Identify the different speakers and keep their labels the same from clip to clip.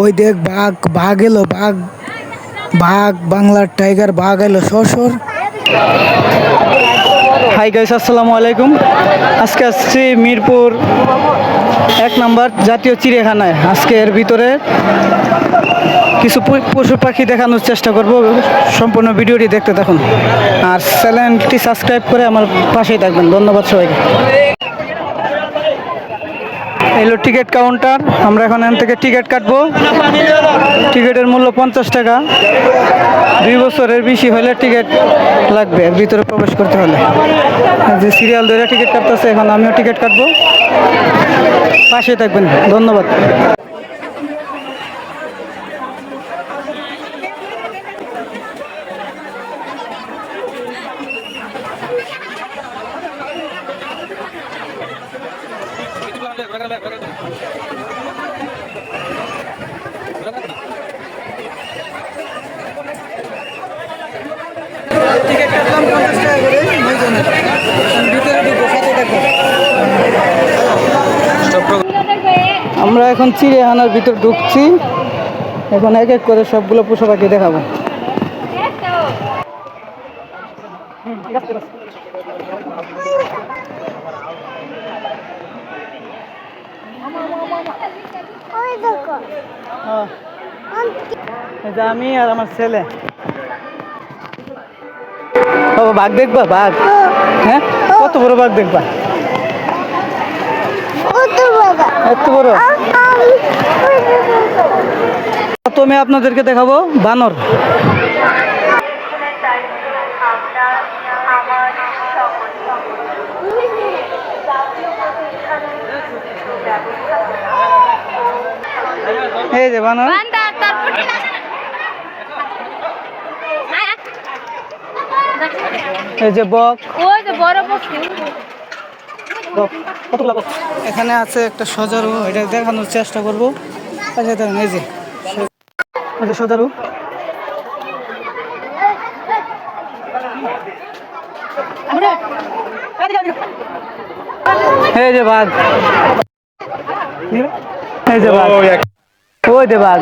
Speaker 1: ওই দেখ বাঘ বাঘ এলো, বাঘ বাঘ, বাংলার টাইগার, বাঘ এলো, সর
Speaker 2: হাই গাইস আসসালামু আলাইকুম। আজকে আসছি মিরপুর এক নম্বর জাতীয় চিড়িয়াখানায়। আজকে এর ভিতরে কিছু পশু পাখি দেখানোর চেষ্টা করব। সম্পূর্ণ ভিডিওটি দেখতে থাকুন। আর চ্যানেলটি সাবস্ক্রাইব করে আমার পাশেই থাকবেন। ধন্যবাদ সবাইকে। এলো টিকিট কাউন্টার। আমরা এখন এখান থেকে টিকিট কাটবো। টিকিটের মূল্য পঞ্চাশ টাকা। দুই বছরের বেশি হলে টিকিট লাগবে, ভিতরে প্রবেশ করতে হলে। যে সিরিয়াল ধরে টিকিট কাটতেছে, এখন আমিও টিকিট কাটবো। পাশে থাকবেন, ধন্যবাদ টিকিট কাটলাম পঞ্চাশ টাকা করে ভিতরে ঢুকবো সাথে থাকবেন আমরা এখন চিড়িয়াখানার ভিতর ঢুকছি। এখন এক এক করে সবগুলো পশু পাখি দেখাবো। আমি আর আমার ছেলে। বাঘ দেখবা? বাঘ? হ্যাঁ? কত বড় বাঘ দেখবা? প্রথমে আপনাদেরকে দেখাবো বানর। এই যে বানর। এই যে বক।
Speaker 3: ওই যে বড়
Speaker 2: বক এখানে আছে একটা সজারু এটা দেখানোর চেষ্টা করব। এই যে সজারু। এই যে বাঘ। এই যে বাঘ। ওই যে বাঘ।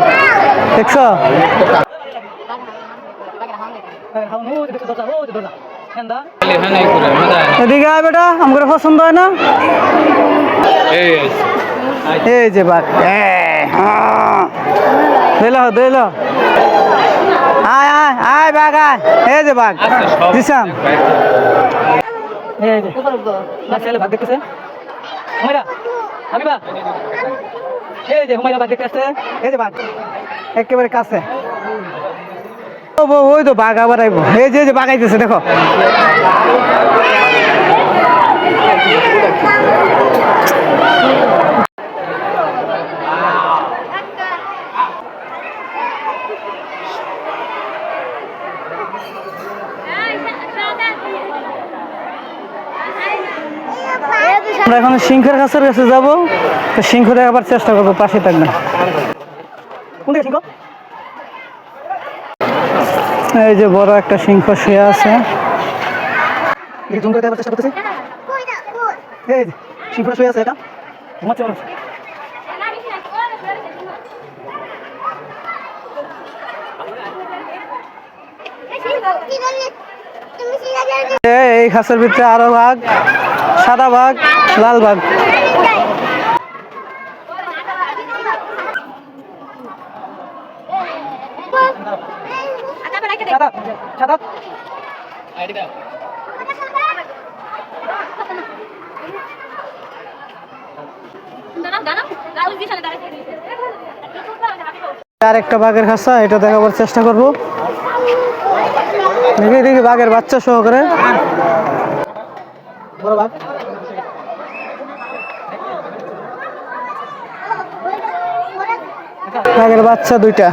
Speaker 2: দেখছ? এদিকে আয় বেটা আমার পছন্দ হয় না। এই যে বাঘ দিল দিল আয় আয় আয় বাঘ আয়। এই যে বাঘ। দিশাম। এই যে বাঘ দেখতেছে? হুমায়রা হাবিবা। এই যে হুমায়রা বাঘ দেখতে আসছে। এই যে বাঘ। একেবারে কাছে। ওই তো বাঘ আবার আইবো। এই যে আইতেছে, দেখো। আমরা এখন সিংহের কাছের কাছে যাব, তো সিংহ দেখাবার চেষ্টা করব, পাশে থাকবেন। কোন দিকে সিংহ? এই যে বড় একটা সিংহ শুয়ে আছে। চেষ্টা করতেছি? এই সিংহ শুয়ে আছে এটা। ঘুমাচ্ছে এই খাসের ভিতরে আরও বাঘ সাদা বাঘ লাল বাঘ সাদা সাদা। আর একটা বাঘের খাসা এটা দেখাবার চেষ্টা করব। দেখি দেখি বাঘের বাচ্চা সহকারে। বাঘের বাচ্চা দুইটা।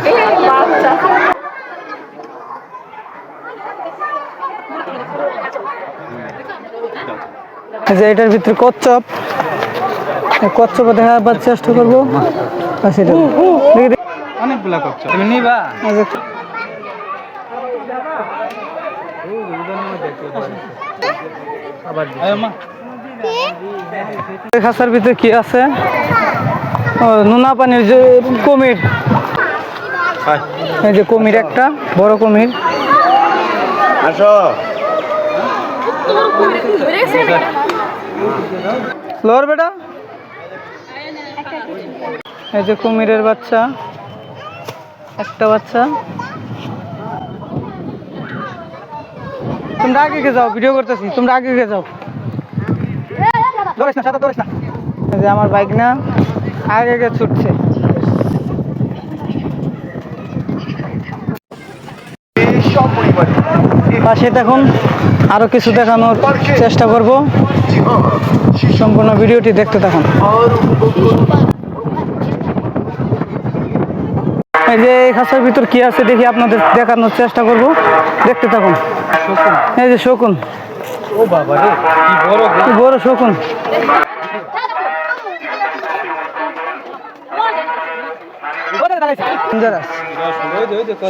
Speaker 2: যে এটার ভিতরে কচ্ছপ। এই কচ্ছপ দেখাবার চেষ্টা করব। সেটা দেখি।
Speaker 4: অনেকগুলা করছ তুমি নিবা?
Speaker 2: এই খাঁচার ভিতরে কি আছে? ও নোনা পানির যে কুমির। এই যে কুমির একটা বড় কুমির। লোর বেটা? এই যে কুমিরের বাচ্চা। একটা বাচ্চা। তোমরা আগে যাও ভিডিও করতেছি। তোমরা আগে গে যাও। না না। যে আমার বাইক না আগে গে ছুটছে পাশে দেখুন আরও কিছু দেখানোর চেষ্টা করব। সম্পূর্ণ ভিডিওটি দেখতে থাকুন। এই যে এই খাঁচার ভিতর কি আছে দেখি আপনাদের দেখানোর চেষ্টা করব। দেখতে থাকুন। এই যে শকুন।
Speaker 4: বড়
Speaker 2: শকুন।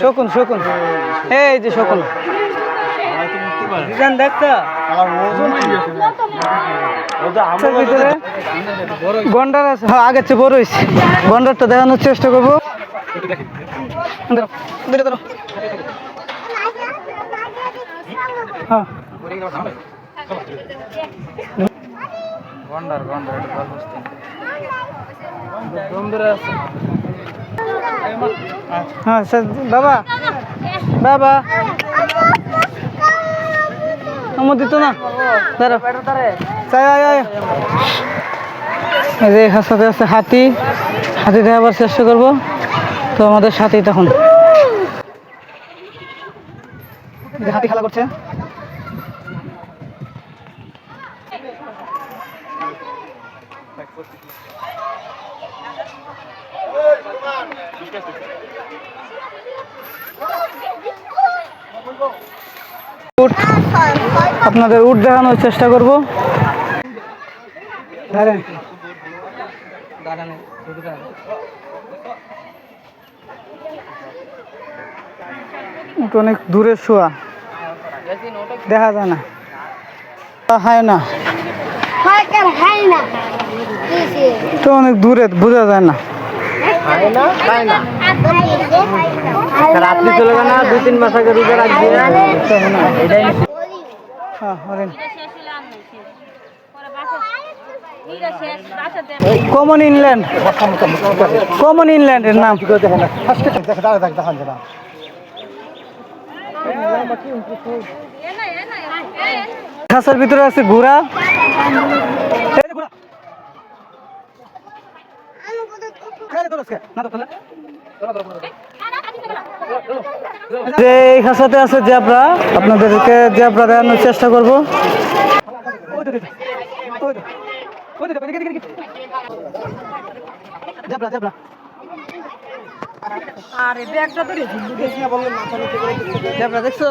Speaker 2: শকুন শকুন। এই যে শকুন। খাঁচার ভিতরে? গন্ডার আছে। হ্যাঁ আগের চেয়ে বড় হয়েছে। গন্ডারটা দেখানোর চেষ্টা করব। ধরো, ধরে ধরো। হ্যাঁ
Speaker 4: গন্ডার গন্ডার আছে।
Speaker 2: হ্যাঁ স্যার বাবা। বাবা। আমার দিত না? এই যে সাথে আছে হাতি। হাতি দেখাবার চেষ্টা করব। তো আমাদের সাথেই তখন। হাতি খেলা করছে। উট আপনাদের উট দেখানোর চেষ্টা করব। উট অনেক দূরে শোয়া। দেখা যায় না। হয় না
Speaker 3: হয় না। কিসে
Speaker 2: তো অনেক দূরে বোঝা যায় না।
Speaker 3: রাত্রি চলে না দুই তিন মাস আগে রোজা রাখবে
Speaker 2: কমন ইনল্যান্ড কমন ইনল্যান্ডের নাম। খাঁচার ভিতরে আছে ঘোড়া। না। যে এই খাঁচাতে আছে জেব্রা আপনাদেরকে জেব্রা দেখানোর চেষ্টা করব। দেখছ?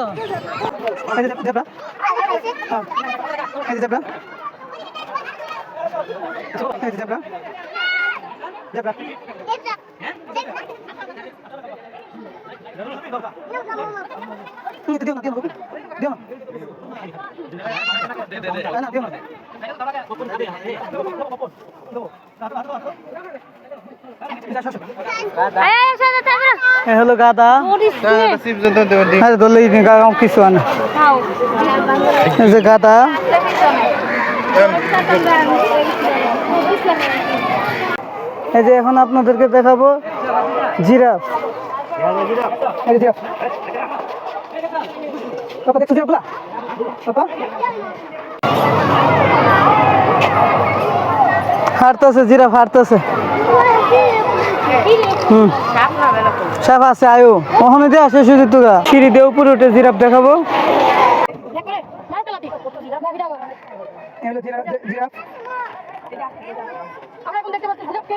Speaker 2: এই দিও না দিও না দিও না দিও না হলো গাদা ধরলেই কিছু আনা। যে গাদা। এই যে এখন আপনাদেরকে দেখাবো জিরাফ। পাপা দেখছ জিরাফগুলা পাপা হাঁটতেছে জিরাফ হাঁটতেছে হুম। সাপ আছে, আয়ু। ওখানে দিয়ে আসে সুযোগ তোরা। সিঁড়ি দিয়ে উপরে উঠে জিরাফ দেখাবো। জিরাফ
Speaker 5: আমরা এখন দেখতে পাচ্ছি জিরাফকে।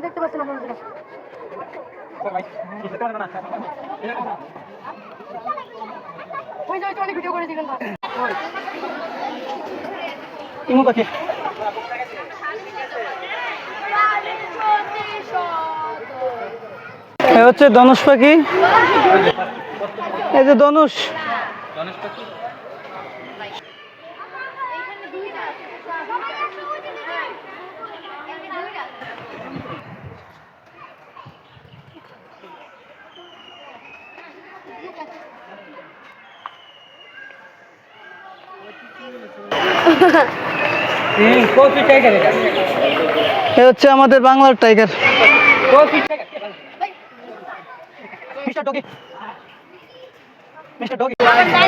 Speaker 5: ওই দেখতে
Speaker 2: পাখি। এ হচ্ছে ধনুষ পাখি। এই যে ধনুষ।
Speaker 3: কফি
Speaker 2: এ হচ্ছে আমাদের বাংলার টাইগার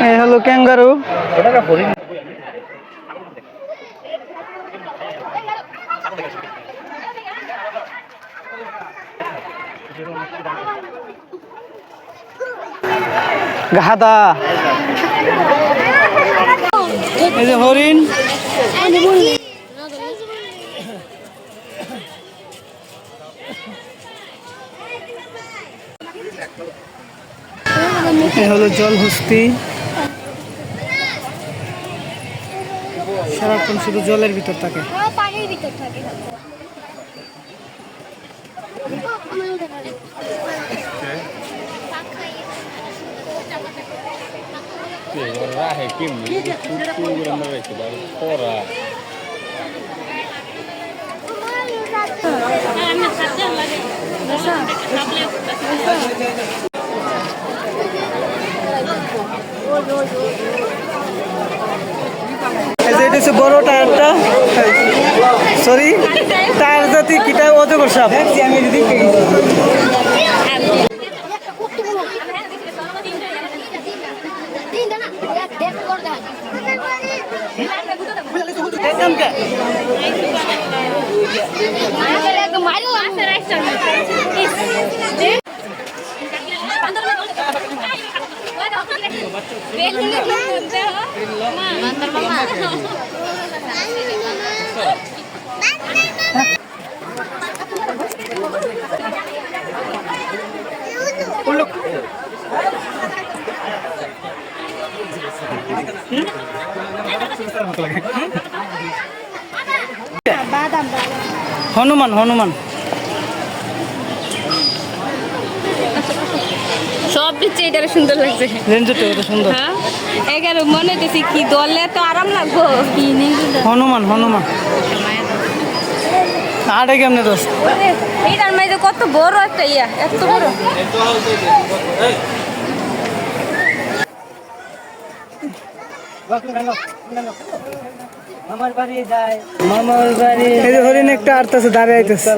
Speaker 2: হ্যালো হলো ক্যাঙ্গারু গাদা এই যে হরিণ। এই হলো জলহস্তি। সারাক্ষণ শুধু জলের ভিতর থাকে।
Speaker 6: পানির ভিতর থাকে।
Speaker 2: এই যে এটা হচ্ছে বড় টায়ারটা। সরি টায়ার জাতি কিটা অজগর সাপ। আমি যদি হনুমান হনুমান।
Speaker 7: সব দিচ্ছে এটা সুন্দর লাগছে।
Speaker 2: কত সুন্দর।
Speaker 7: হ্যাঁ এগারো মনে হইতেছি কি দলে তো আরাম লাগবো।
Speaker 2: হনুমান হনুমান। আড়ে কেমনে দোস্ত।
Speaker 7: এইটার মাঝে কত বড় একটা ইয়া এত বড়।
Speaker 3: আমার বাড়ি যায়। মামার বাড়ি
Speaker 2: এই যে হরিণ একটা আটতেছে দাঁড়িয়ে আইতেছে।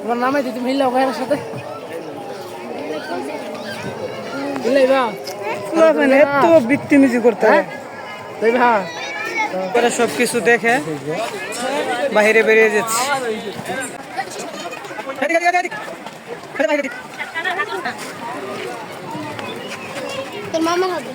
Speaker 3: তোমার নামে দিদি মিললে ওখানে সাথে। মিলাই বা
Speaker 2: মানে এত বৃত্তিমিজি করতে হয়।
Speaker 3: তাই ভা
Speaker 2: করে সব কিছু দেখে বাইরে বেরিয়ে যাচ্ছে।
Speaker 6: তোর মামা হবে?